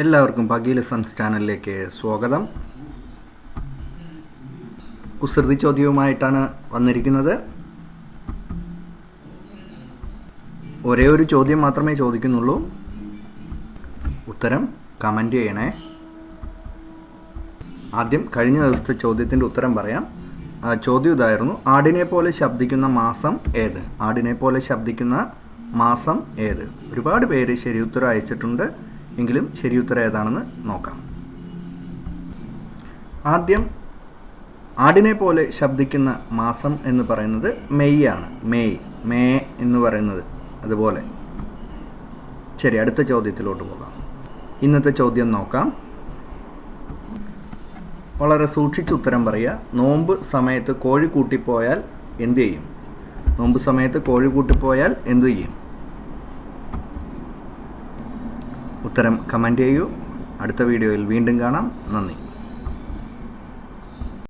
എല്ലാവർക്കും പകീൽ സൺസ് ചാനലിലേക്ക് സ്വാഗതം. കുസൃതി ചോദ്യവുമായിട്ടാണ് വന്നിരിക്കുന്നത്. ഒരേ ഒരു ചോദ്യം മാത്രമേ ചോദിക്കുന്നുള്ളൂ. ഉത്തരം കമന്റ് ചെയ്യണേ. ആദ്യം കഴിഞ്ഞ ദിവസത്തെ ചോദ്യത്തിന്റെ ഉത്തരം പറയാം. ചോദ്യം ഇതായിരുന്നു. ആടിനെ പോലെ ശബ്ദിക്കുന്ന മാസം ഏത്? ആടിനെ പോലെ ശബ്ദിക്കുന്ന മാസം ഏത്? ഒരുപാട് പേര് ശരി ഉത്തരം അയച്ചിട്ടുണ്ട്. എങ്കിലും ശരി ഉത്തരം ഏതാണെന്ന് നോക്കാം. ആദ്യം ആടിനെ പോലെ ശബ്ദിക്കുന്ന മാസം എന്ന് പറയുന്നത് മെയ് ആണ്. മെയ് മേ എന്ന് പറയുന്നത് അതുപോലെ. ശരി അടുത്ത ചോദ്യത്തിലോട്ട് പോകാം. ഇന്നത്തെ ചോദ്യം നോക്കാം. വളരെ സൂക്ഷിച്ച് ഉത്തരം പറയുക. നോമ്പ് സമയത്ത് കോഴി കൂട്ടിപ്പോയാൽ എന്ത് ചെയ്യും? നോമ്പ് സമയത്ത് കോഴി കൂട്ടിപ്പോയാൽ എന്ത് ചെയ്യും? ഉത്തരം കമന്റ് ചെയ്യൂ. അടുത്ത വീഡിയോയിൽ വീണ്ടും കാണാം. നന്ദി.